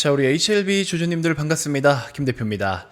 자, 우리 HLB 조주님들 반갑습니다. 김 대표입니다.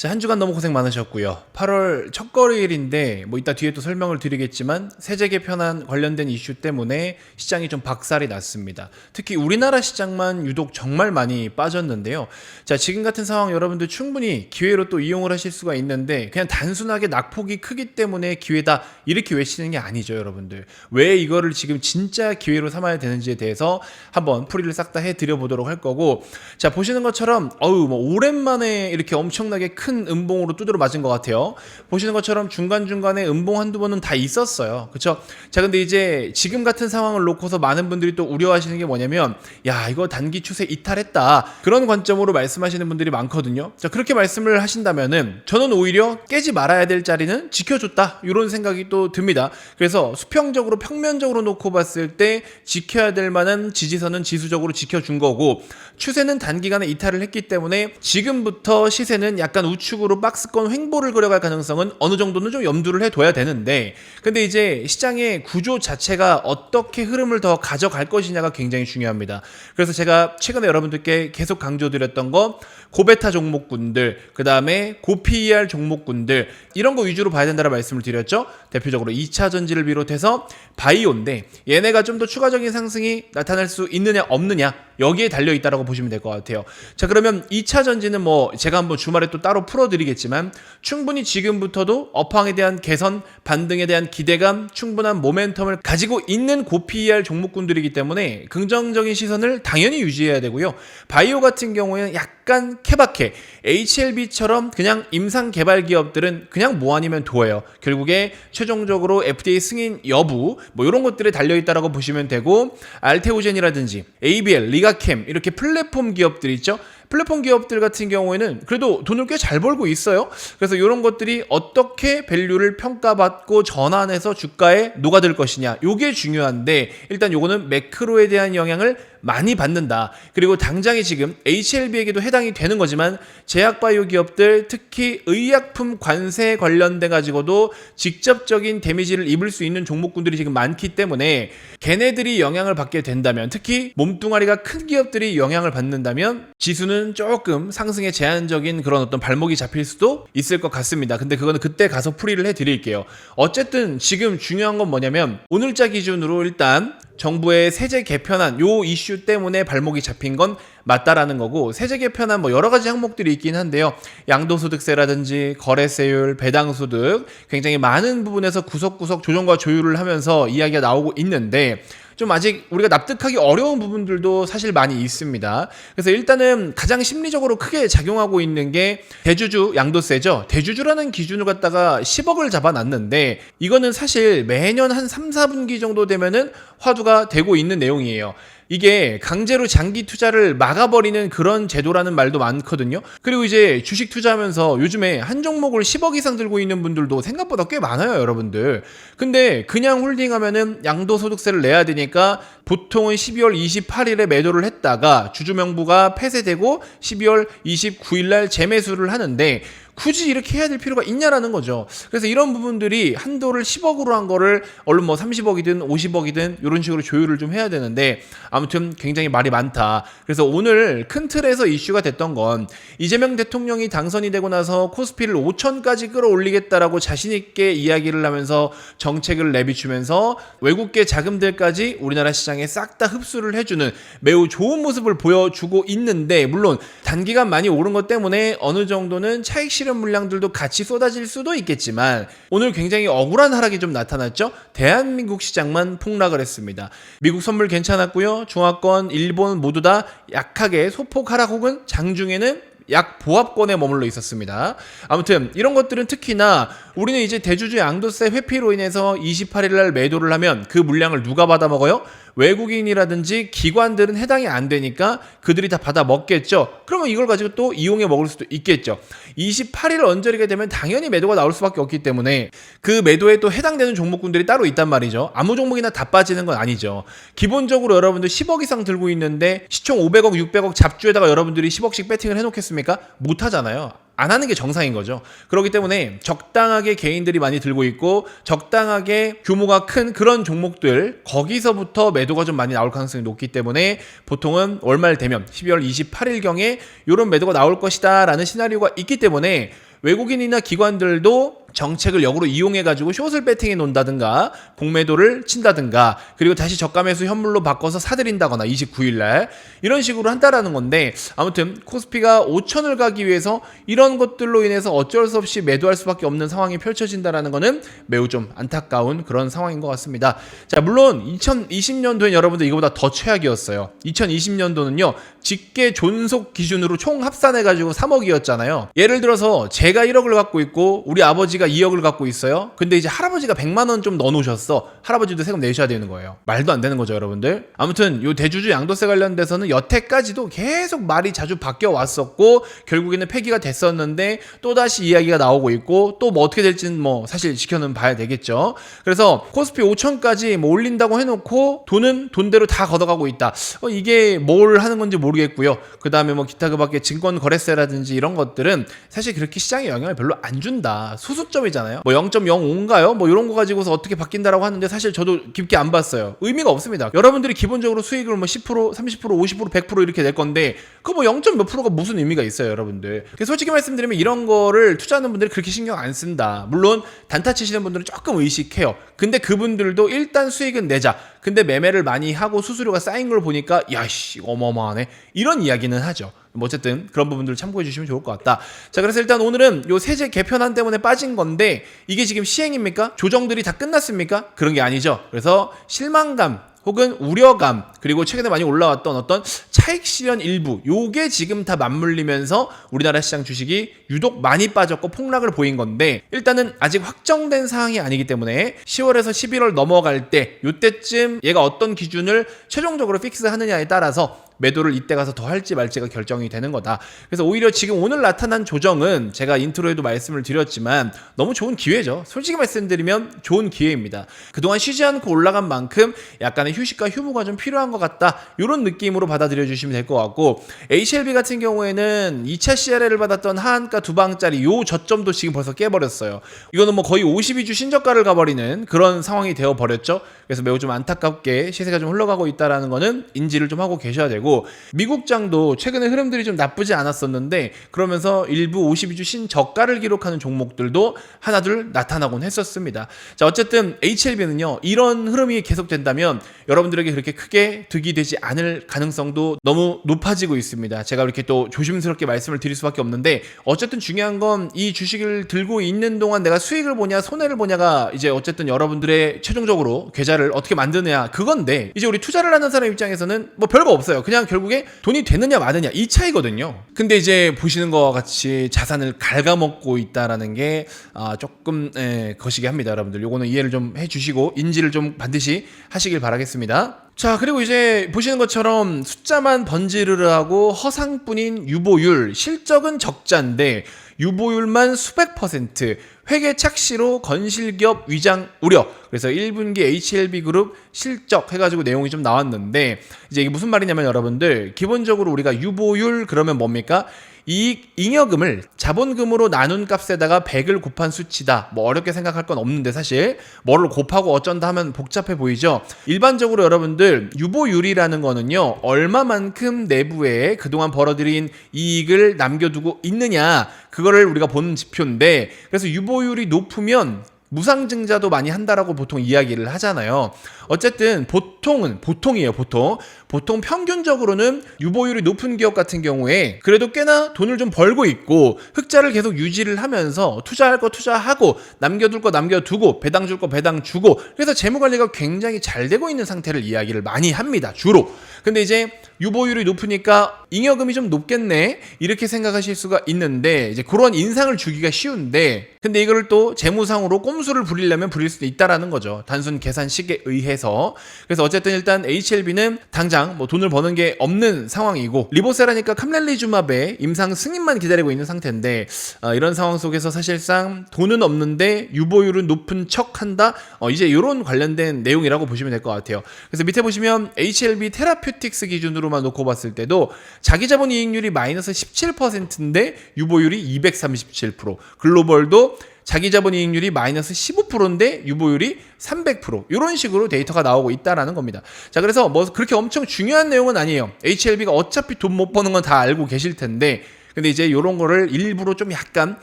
자, 한 주간 너무 고생 많으셨고요. 8월 첫 거래일인데 뭐 이따 뒤에 또 설명을 드리겠지만 세제 개편안 관련된 이슈 때문에 시장이 좀 박살이 났습니다. 특히 우리나라 시장만 유독 정말 많이 빠졌는데요. 자, 지금 같은 상황 여러분들 충분히 기회로 또 이용을 하실 수가 있는데 그냥 단순하게 낙폭이 크기 때문에 기회다 이렇게 외치는 게 아니죠, 여러분들. 왜 이거를 지금 진짜 기회로 삼아야 되는지에 대해서 한번 풀이를 싹 다 해 드려 보도록 할 거고 자, 보시는 것처럼 어우 뭐 오랜만에 이렇게 엄청나게 큰 음봉으로 두드려 맞은 것 같아요. 보시는 것처럼 중간중간에 음봉 한두 번은 다 있었어요. 그쵸? 자, 근데 이제 지금 같은 상황을 놓고서 많은 분들이 또 우려하시는 게 뭐냐면, 야, 이거 단기 추세 이탈했다. 그런 관점으로 말씀하시는 분들이 많거든요. 자, 그렇게 말씀을 하신다면은, 저는 오히려 깨지 말아야 될 자리는 지켜줬다. 이런 생각이 또 듭니다. 그래서 수평적으로, 평면적으로 놓고 봤을 때 지켜야 될 만한 지지선은 지수적으로 지켜준 거고, 추세는 단기간에 이탈을 했기 때문에 지금부터 시세는 약간 우측 으로 박스권 횡보를 그려갈 가능성은 어느 정도는 좀 염두를 해둬야 되는데 근데 이제 시장의 구조 자체가 어떻게 흐름을 더 가져갈 것이냐가 굉장히 중요합니다. 그래서 제가 최근에 여러분들께 계속 강조드렸던 거 고베타 종목군들 그 다음에 고PER 종목군들 이런 거 위주로 봐야 된다는 말씀을 드렸죠. 대표적으로 2차 전지를 비롯해서 바이오인데 얘네가 좀 더 추가적인 상승이 나타날 수 있느냐 없느냐 여기에 달려 있다라고 보시면 될 것 같아요. 자 그러면 2차 전지는 뭐 제가 한번 주말에 또 따로 풀어드리겠지만 충분히 지금부터도 업황에 대한 개선 반등에 대한 기대감 충분한 모멘텀을 가지고 있는 고PER 종목군들이기 때문에 긍정적인 시선을 당연히 유지해야 되고요. 바이오 같은 경우에는 약간 케바케 HLB처럼 그냥 임상 개발 기업들은 그냥 뭐 아니면 도예요. 결국에 최종적으로 FDA 승인 여부 뭐 이런 것들에 달려 있다라고 보시면 되고 알테오젠이라든지 ABL, 리가캠 이렇게 플랫폼 기업들 있죠. 플랫폼 기업들 같은 경우에는 그래도 돈을 꽤 잘 벌고 있어요. 그래서 이런 것들이 어떻게 밸류를 평가받고 전환해서 주가에 녹아들 것이냐. 요게 중요한데 일단 요거는 매크로에 대한 영향을 많이 받는다. 그리고 당장에 지금 HLB에게도 해당이 되는 거지만 제약바이오 기업들 특히 의약품 관세 관련돼 가지고도 직접적인 데미지를 입을 수 있는 종목군들이 지금 많기 때문에 걔네들이 영향을 받게 된다면 특히 몸뚱아리가 큰 기업들이 영향을 받는다면 지수는 조금 상승에 제한적인 그런 어떤 발목이 잡힐 수도 있을 것 같습니다. 근데 그거는 그때 가서 풀이를 해 드릴게요. 어쨌든 지금 중요한 건 뭐냐면 오늘자 기준으로 일단 정부의 세제 개편안 요 이슈 때문에 발목이 잡힌 건 맞다라는 거고 세제 개편안 뭐 여러 가지 항목들이 있긴 한데요. 양도소득세라든지 거래세율, 배당소득 굉장히 많은 부분에서 구석구석 조정과 조율을 하면서 이야기가 나오고 있는데 좀 아직 우리가 납득하기 어려운 부분들도 사실 많이 있습니다. 그래서 일단은 가장 심리적으로 크게 작용하고 있는 게 대주주 양도세죠. 대주주라는 기준을 갖다가 10억을 잡아놨는데 이거는 사실 매년 한 3, 4분기 정도 되면은 화두가 되고 있는 내용이에요. 이게 강제로 장기 투자를 막아버리는 그런 제도라는 말도 많거든요. 그리고 이제 주식 투자하면서 요즘에 한 종목을 10억 이상 들고 있는 분들도 생각보다 꽤 많아요, 여러분들. 근데 그냥 홀딩하면은 양도소득세를 내야 되니까 보통은 12월 28일에 매도를 했다가 주주명부가 폐쇄되고 12월 29일 날 재매수를 하는데 굳이 이렇게 해야 될 필요가 있냐라는 거죠. 그래서 이런 부분들이 한도를 10억으로 한 거를 얼른 뭐 30억이든 50억이든 이런 식으로 조율을 좀 해야 되는데 아무튼 굉장히 말이 많다. 그래서 오늘 큰 틀에서 이슈가 됐던 건 이재명 대통령이 당선이 되고 나서 코스피를 5천까지 끌어올리겠다라고 자신 있게 이야기를 하면서 정책을 내비추면서 외국계 자금들까지 우리나라 시장에 싹 다 흡수를 해주는 매우 좋은 모습을 보여주고 있는데 물론 단기간 많이 오른 것 때문에 어느 정도는 차익 실현 물량들도 같이 쏟아질 수도 있겠지만 오늘 굉장히 억울한 하락이 좀 나타났죠. 대한민국 시장만 폭락을 했습니다. 미국 선물 괜찮았고요. 중화권, 일본 모두 다 약하게 소폭 하락 혹은 장중에는 약 보합권에 머물러 있었습니다. 아무튼 이런 것들은 특히나 우리는 이제 대주주 양도세 회피로 인해서 28일 날 매도를 하면 그 물량을 누가 받아 먹어요? 외국인이라든지 기관들은 해당이 안 되니까 그들이 다 받아 먹겠죠. 그러면 이걸 가지고 또 이용해 먹을 수도 있겠죠. 28일 언저리가 되면 당연히 매도가 나올 수밖에 없기 때문에 그 매도에 또 해당되는 종목군들이 따로 있단 말이죠. 아무 종목이나 다 빠지는 건 아니죠. 기본적으로 여러분들 10억 이상 들고 있는데 시총 500억, 600억 잡주에다가 여러분들이 10억씩 배팅을 해놓겠습니까? 못 하잖아요. 안 하는 게 정상인 거죠. 그렇기 때문에 적당하게 개인들이 많이 들고 있고 적당하게 규모가 큰 그런 종목들 거기서부터 매도가 좀 많이 나올 가능성이 높기 때문에 보통은 월말 되면 12월 28일경에 이런 매도가 나올 것이다 라는 시나리오가 있기 때문에 외국인이나 기관들도 정책을 역으로 이용해 가지고 숏을 배팅해 놓는다든가 공매도를 친다든가 그리고 다시 저가 매수 현물로 바꿔서 사들인다거나 29일 날 이런 식으로 한다라는 건데 아무튼 코스피가 5천을 가기 위해서 이런 것들로 인해서 어쩔 수 없이 매도할 수밖에 없는 상황이 펼쳐진다라는 거는 매우 좀 안타까운 그런 상황인 것 같습니다. 자, 물론 2020년도엔 여러분들 이거보다 더 최악이었어요. 2020년도는요. 직계 존속 기준으로 총 합산해 가지고 3억이었잖아요. 예를 들어서 제가 1억을 갖고 있고 우리 아버지 가 2억을 갖고 있어요. 근데 이제 할아버지가 100만 원 좀 넣어 놓으셨어. 할아버지도 세금 내셔야 되는 거예요. 말도 안 되는 거죠, 여러분들. 아무튼 요 대주주 양도세 관련돼서는 여태까지도 계속 말이 자주 바뀌어 왔었고 결국에는 폐기가 됐었는데 또 다시 이야기가 나오고 있고 또 뭐 어떻게 될지는 뭐 사실 지켜는 봐야 되겠죠. 그래서 코스피 5천까지 뭐 올린다고 해놓고 돈은 돈대로 다 걷어가고 있다. 어, 이게 뭘 하는 건지 모르겠고요. 그 다음에 뭐 기타 그 밖에 증권 거래세라든지 이런 것들은 사실 그렇게 시장에 영향을 별로 안 준다. 소수 점이잖아요. 뭐 0.05인가요? 뭐 이런 거 가지고서 어떻게 바뀐다라고 하는데 사실 저도 깊게 안 봤어요. 의미가 없습니다. 여러분들이 기본적으로 수익을 뭐 10%, 30%, 50%, 100% 이렇게 낼 건데 그 뭐 0. 몇 프로가 무슨 의미가 있어요, 여러분들. 솔직히 말씀드리면 이런 거를 투자하는 분들이 그렇게 신경 안 쓴다. 물론 단타 치시는 분들은 조금 의식해요. 근데 그분들도 일단 수익은 내자. 근데 매매를 많이 하고 수수료가 쌓인 걸 보니까 야씨 어마어마하네. 이런 이야기는 하죠. 뭐 어쨌든 그런 부분들을 참고해 주시면 좋을 것 같다. 자, 그래서 일단 오늘은 요 세제 개편안 때문에 빠진 건데 이게 지금 시행입니까? 조정들이 다 끝났습니까? 그런 게 아니죠. 그래서 실망감 혹은 우려감 그리고 최근에 많이 올라왔던 어떤 차익 실현 일부 요게 지금 다 맞물리면서 우리나라 시장 주식이 유독 많이 빠졌고 폭락을 보인 건데 일단은 아직 확정된 사항이 아니기 때문에 10월에서 11월 넘어갈 때 요때쯤 얘가 어떤 기준을 최종적으로 픽스하느냐에 따라서 매도를 이때 가서 더 할지 말지가 결정이 되는 거다. 그래서 오히려 지금 오늘 나타난 조정은 제가 인트로에도 말씀을 드렸지만 너무 좋은 기회죠. 솔직히 말씀드리면 좋은 기회입니다. 그동안 쉬지 않고 올라간 만큼 약간의 휴식과 휴무가 좀 필요한 것 같다. 이런 느낌으로 받아들여 주시면 될 것 같고 HLB 같은 경우에는 2차 CRL을 받았던 하한가 두 방짜리 요 저점도 지금 벌써 깨버렸어요. 이거는 뭐 거의 52주 신저가를 가버리는 그런 상황이 되어 버렸죠. 그래서 매우 좀 안타깝게 시세가 좀 흘러가고 있다라는 거는 인지를 좀 하고 계셔야 되고 미국장도 최근에 흐름들이 좀 나쁘지 않았었는데 그러면서 일부 52주 신저가를 기록하는 종목들도 하나둘 나타나곤 했었습니다. 자 어쨌든 HLB는요 이런 흐름이 계속된다면 여러분들에게 그렇게 크게 득이 되지 않을 가능성도 너무 높아지고 있습니다. 제가 이렇게 또 조심스럽게 말씀을 드릴 수밖에 없는데 어쨌든 중요한 건 이 주식을 들고 있는 동안 내가 수익을 보냐 손해를 보냐가 이제 어쨌든 여러분들의 최종적으로 계좌를 어떻게 만드느냐 그건데 이제 우리 투자를 하는 사람 입장에서는 뭐 별거 없어요. 그냥 결국에 돈이 되느냐 마느냐 이 차이거든요. 근데 이제 보시는 것과 같이 자산을 갉아먹고 있다라는 게 아, 조금 예, 거시기 합니다, 여러분들. 요거는 이해를 좀 해주시고 인지를 좀 반드시 하시길 바라겠습니다. 자, 그리고 이제 보시는 것처럼 숫자만 번지르르 하고 허상뿐인 유보율, 실적은 적자인데 유보율만 수백 퍼센트, 회계 착시로 건실기업 위장 우려. 그래서 1분기 HLB 그룹 실적 해가지고 내용이 좀 나왔는데 이제 이게 무슨 말이냐면 여러분들 기본적으로 우리가 유보율 그러면 뭡니까? 이익 잉여금을 자본금으로 나눈 값에다가 100을 곱한 수치다. 뭐 어렵게 생각할 건 없는데 사실 뭐를 곱하고 어쩐다 하면 복잡해 보이죠. 일반적으로 여러분들 유보율이라는 거는요. 얼마만큼 내부에 그동안 벌어들인 이익을 남겨두고 있느냐 그거를 우리가 보는 지표인데 그래서 유보율이 높으면 무상증자도 많이 한다라고 보통 이야기를 하잖아요. 어쨌든 보통은 보통이에요, 보통. 보통 평균적으로는 유보율이 높은 기업 같은 경우에 그래도 꽤나 돈을 좀 벌고 있고 흑자를 계속 유지를 하면서 투자할 거 투자하고 남겨둘 거 남겨두고 배당 줄 거 배당 주고 그래서 재무 관리가 굉장히 잘 되고 있는 상태를 이야기를 많이 합니다, 주로. 근데 이제 유보율이 높으니까 잉여금이 좀 높겠네? 이렇게 생각하실 수가 있는데 이제 그런 인상을 주기가 쉬운데 근데 이거를 또 재무상으로 꼼수를 부리려면 부릴 수도 있다라는 거죠. 단순 계산식에 의해서. 그래서 어쨌든 일단 HLB는 당장 이상 뭐 돈을 버는 게 없는 상황이고 리보세라니까 캄렐리주마베 임상 승인만 기다리고 있는 상태인데 어, 이런 상황 속에서 사실상 돈은 없는데 유보율은 높은 척한다. 어, 이제 이런 관련된 내용이라고 보시면 될 것 같아요. 그래서 밑에 보시면 HLB 테라퓨틱스 기준으로만 놓고 봤을 때도 자기 자본 이익률이 마이너스 17%인데 유보율이 237%. 글로벌도 자기 자본 이익률이 마이너스 15%인데 유보율이 300% 이런 식으로 데이터가 나오고 있다라는 겁니다. 자, 그래서 뭐 그렇게 엄청 중요한 내용은 아니에요. HLB가 어차피 돈 못 버는 건 다 알고 계실 텐데 근데 이제 이런 거를 일부러 좀 약간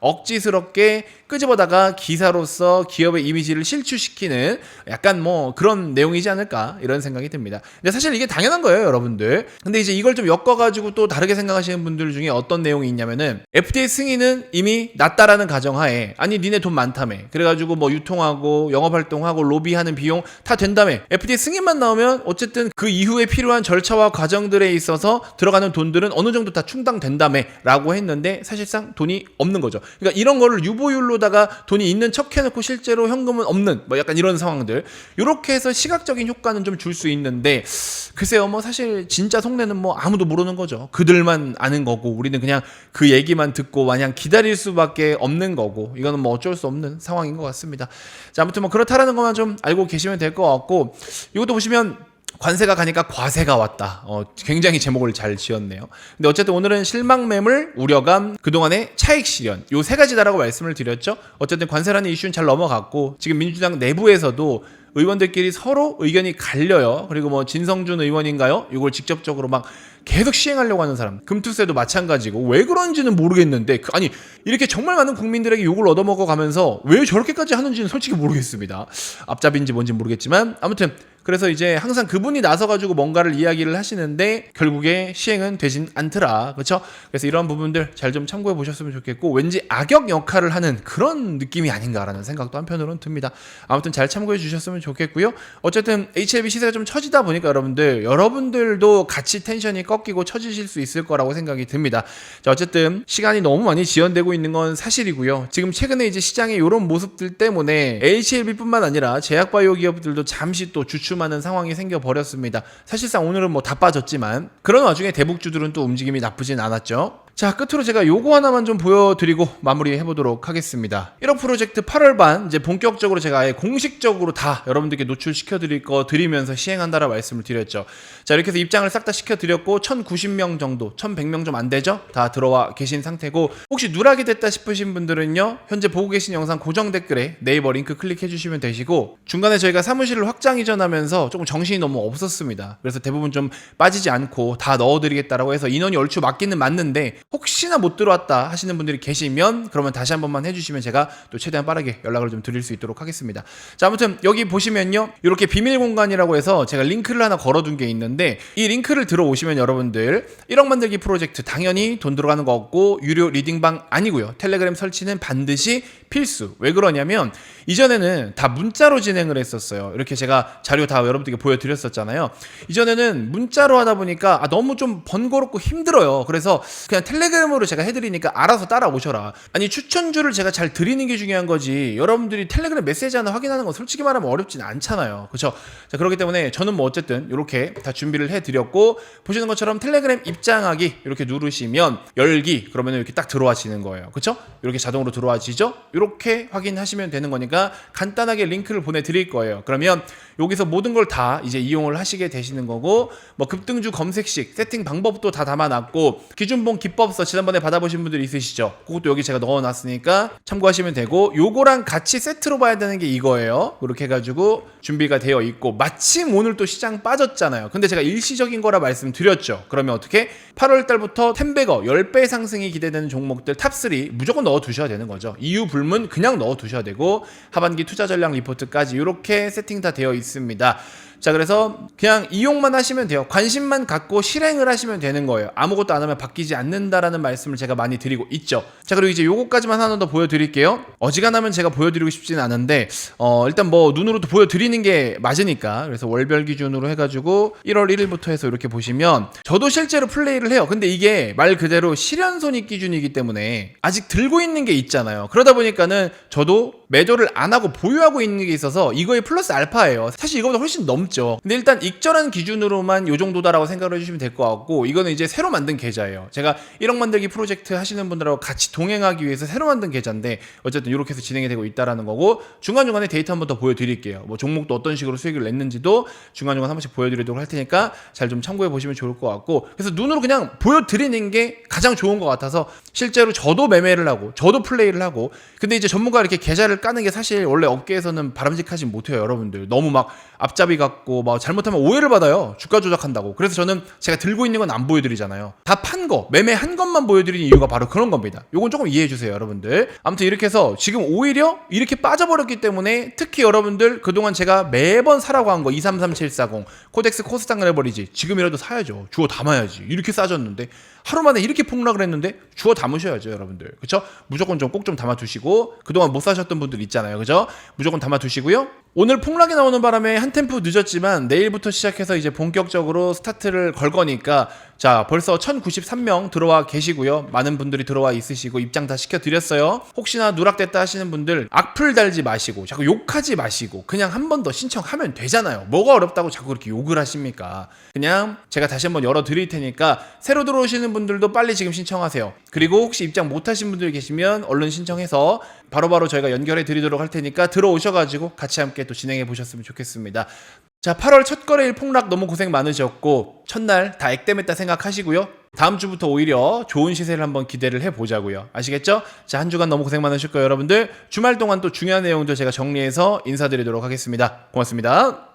억지스럽게 끄집어다가 기사로서 기업의 이미지를 실추시키는 약간 뭐 그런 내용이지 않을까 이런 생각이 듭니다. 근데 사실 이게 당연한 거예요, 여러분들. 근데 이제 이걸 좀 엮어가지고 또 다르게 생각하시는 분들 중에 어떤 내용이 있냐면은 FDA 승인은 이미 났다라는 가정하에 아니 니네 돈 많다며 그래가지고 뭐 유통하고 영업활동하고 로비하는 비용 다 된다며 FDA 승인만 나오면 어쨌든 그 이후에 필요한 절차와 과정들에 있어서 들어가는 돈들은 어느 정도 다 충당된다며 라고 했는데 사실상 돈이 없는 거죠. 그러니까 이런 거를 유보율로다가 돈이 있는 척 해놓고 실제로 현금은 없는 뭐 약간 이런 상황들 이렇게 해서 시각적인 효과는 좀 줄 수 있는데 글쎄요 뭐 사실 진짜 속내는 뭐 아무도 모르는 거죠. 그들만 아는 거고 우리는 그냥 그 얘기만 듣고 마냥 기다릴 수밖에 없는 거고 이거는 뭐 어쩔 수 없는 상황인 것 같습니다. 자 아무튼 뭐 그렇다라는 것만 좀 알고 계시면 될 것 같고 이것도 보시면 관세가 가니까 과세가 왔다. 어, 굉장히 제목을 잘 지었네요. 근데 어쨌든 오늘은 실망 매물, 우려감, 그동안의 차익 실현 요 세 가지다라고 말씀을 드렸죠. 어쨌든 관세라는 이슈는 잘 넘어갔고 지금 민주당 내부에서도 의원들끼리 서로 의견이 갈려요. 그리고 뭐 진성준 의원인가요? 이걸 직접적으로 막 계속 시행하려고 하는 사람. 금투세도 마찬가지고 왜 그런지는 모르겠는데 그- 아니 이렇게 정말 많은 국민들에게 욕을 얻어먹어 가면서 왜 저렇게까지 하는지는 솔직히 모르겠습니다. 앞잡인지 뭔지 모르겠지만 아무튼 그래서 이제 항상 그분이 나서 가지고 뭔가를 이야기를 하시는데 결국에 시행은 되진 않더라. 그렇죠? 그래서 이런 부분들 잘 좀 참고해 보셨으면 좋겠고 왠지 악역 역할을 하는 그런 느낌이 아닌가라는 생각도 한편으로는 듭니다. 아무튼 잘 참고해 주셨으면 좋겠고요. 어쨌든 HLB 시세가 좀 처지다 보니까 여러분들 여러분들도 같이 텐션이 꺾이고 처지실 수 있을 거라고 생각이 듭니다. 자, 어쨌든 시간이 너무 많이 지연되고 있는 건 사실이고요. 지금 최근에 이제 시장의 이런 모습들 때문에 HLB뿐만 아니라 제약바이오 기업들도 잠시 또 주춤 하는 상황이 생겨 버렸습니다. 사실상 오늘은 뭐 다 빠졌지만 그런 와중에 대북주들은 또 움직임이 나쁘진 않았죠. 자, 끝으로 제가 요거 하나만 좀 보여드리고 마무리해 보도록 하겠습니다. 1억 프로젝트 8월 반 이제 본격적으로 제가 아예 공식적으로 다 여러분들께 노출시켜 드릴 거 드리면서 시행한다라 말씀을 드렸죠. 자, 이렇게 해서 입장을 싹 다 시켜 드렸고 1,090명 정도, 1,100명 좀 안 되죠? 다 들어와 계신 상태고 혹시 누락이 됐다 싶으신 분들은요. 현재 보고 계신 영상 고정 댓글에 네이버 링크 클릭해 주시면 되시고 중간에 저희가 사무실을 확장 이전하면서 조금 정신이 너무 없었습니다. 그래서 대부분 좀 빠지지 않고 다 넣어 드리겠다라고 해서 인원이 얼추 맞기는 맞는데 혹시나 못 들어왔다 하시는 분들이 계시면 그러면 다시 한 번만 해주시면 제가 또 최대한 빠르게 연락을 좀 드릴 수 있도록 하겠습니다. 자 아무튼 여기 보시면요. 이렇게 비밀 공간이라고 해서 제가 링크를 하나 걸어둔 게 있는데 이 링크를 들어오시면 여러분들 1억 만들기 프로젝트 당연히 돈 들어가는 거 없고 유료 리딩방 아니고요. 텔레그램 설치는 반드시 필수. 왜 그러냐면 이전에는 다 문자로 진행을 했었어요. 이렇게 제가 자료 다 여러분들께 보여드렸었잖아요. 이전에는 문자로 하다 보니까 아, 너무 좀 번거롭고 힘들어요. 그래서 그냥 텔레 그램으로 제가 해드리니까 알아서 따라오셔라. 아니 추천주를 제가 잘 드리는 게 중요한 거지. 여러분들이 텔레그램 메시지 하나 확인하는 건 솔직히 말하면 어렵진 않잖아요. 그렇죠? 자 그렇기 때문에 저는 뭐 어쨌든 이렇게 다 준비를 해드렸고 보시는 것처럼 텔레그램 입장하기 이렇게 누르시면 열기 그러면 이렇게 딱 들어와지는 거예요. 그렇죠? 이렇게 자동으로 들어와지죠? 이렇게 확인하시면 되는 거니까 간단하게 링크를 보내드릴 거예요. 그러면 여기서 모든 걸 다 이제 이용을 하시게 되시는 거고 뭐 급등주 검색식 세팅 방법도 다 담아놨고 기준봉 기법 서 지난번에 받아보신 분들 있으시죠? 그것도 여기 제가 넣어놨으니까 참고하시면 되고 요거랑 같이 세트로 봐야 되는 게 이거예요. 이렇게 해가지고 준비가 되어 있고 마침 오늘 또 시장 빠졌잖아요. 근데 제가 일시적인 거라 말씀드렸죠. 그러면 어떻게 8월 달부터 10배거 10배 상승이 기대되는 종목들 탑3 무조건 넣어 두셔야 되는 거죠. 이유 불문 그냥 넣어 두셔야 되고 하반기 투자 전략 리포트까지 이렇게 세팅 다 되어 있습니다. 자, 그래서 그냥 이용만 하시면 돼요. 관심만 갖고 실행을 하시면 되는 거예요. 아무것도 안 하면 바뀌지 않는다라는 말씀을 제가 많이 드리고 있죠. 자, 그리고 이제 요거까지만 하나 더 보여드릴게요. 어지간하면 제가 보여드리고 싶지는 않은데, 어, 일단 뭐 눈으로도 보여드리는 게 맞으니까. 그래서 월별 기준으로 해가지고 1월 1일부터 해서 이렇게 보시면 저도 실제로 플레이를 해요. 근데 이게 말 그대로 실현 손익 기준이기 때문에 아직 들고 있는 게 있잖아요. 그러다 보니까는 저도 매도를 안 하고 보유하고 있는 게 있어서 이거의 플러스 알파예요. 사실 이거보다 훨씬 넘죠. 근데 일단 익절한 기준으로만 요 정도다라고 생각을 해주시면 될 것 같고 이거는 이제 새로 만든 계좌예요. 제가 1억 만들기 프로젝트 하시는 분들하고 같이 동행하기 위해서 새로 만든 계좌인데 어쨌든 이렇게 해서 진행이 되고 있다라는 거고 중간중간에 데이터 한번 더 보여드릴게요. 뭐 종목도 어떤 식으로 수익을 냈는지도 중간중간 한 번씩 보여드리도록 할 테니까 잘 좀 참고해 보시면 좋을 것 같고 그래서 눈으로 그냥 보여드리는 게 가장 좋은 것 같아서 실제로 저도 매매를 하고 저도 플레이를 하고 근데 이제 전문가 이렇게 계좌를 까는 게 사실 원래 업계에서는 바람직하지 못해요 여러분들. 너무 막 앞잡이 같고 막 잘못하면 오해를 받아요. 주가 조작한다고. 그래서 저는 제가 들고 있는 건 안 보여드리잖아요. 다 판 거 매매한 것만 보여드리는 이유가 바로 그런 겁니다. 요건 조금 이해해 주세요 여러분들. 아무튼 이렇게 해서 지금 오히려 이렇게 빠져버렸기 때문에 특히 여러분들 그동안 제가 매번 사라고 한 거 233740 코덱스 코스닥을 해버리지 지금이라도 사야죠. 주워 담아야지. 이렇게 싸졌는데 하루 만에 이렇게 폭락을 했는데 주워 담으셔야죠 여러분들. 그쵸? 무조건 좀꼭좀 담아 두시고 그동안 못 사셨던 분들 있잖아요. 그죠? 무조건 담아 두시고요 오늘 폭락이 나오는 바람에 한 템포 늦었지만 내일부터 시작해서 이제 본격적으로 스타트를 걸 거니까 자 벌써 1093명 들어와 계시고요. 많은 분들이 들어와 있으시고 입장 다 시켜드렸어요. 혹시나 누락됐다 하시는 분들 악플 달지 마시고 자꾸 욕하지 마시고 그냥 한 번 더 신청하면 되잖아요. 뭐가 어렵다고 자꾸 그렇게 욕을 하십니까? 그냥 제가 다시 한번 열어 드릴 테니까 새로 들어오시는 분들도 빨리 지금 신청하세요. 그리고 혹시 입장 못 하신 분들 계시면 얼른 신청해서 바로바로 저희가 연결해 드리도록 할 테니까 들어오셔가지고 같이 함께 또 진행해 보셨으면 좋겠습니다. 자, 8월 첫 거래일 폭락 너무 고생 많으셨고 첫날 다 액땜했다 생각하시고요. 다음 주부터 오히려 좋은 시세를 한번 기대를 해 보자고요. 아시겠죠? 자, 한 주간 너무 고생 많으실 거예요, 여러분들. 주말 동안 또 중요한 내용들 제가 정리해서 인사드리도록 하겠습니다. 고맙습니다.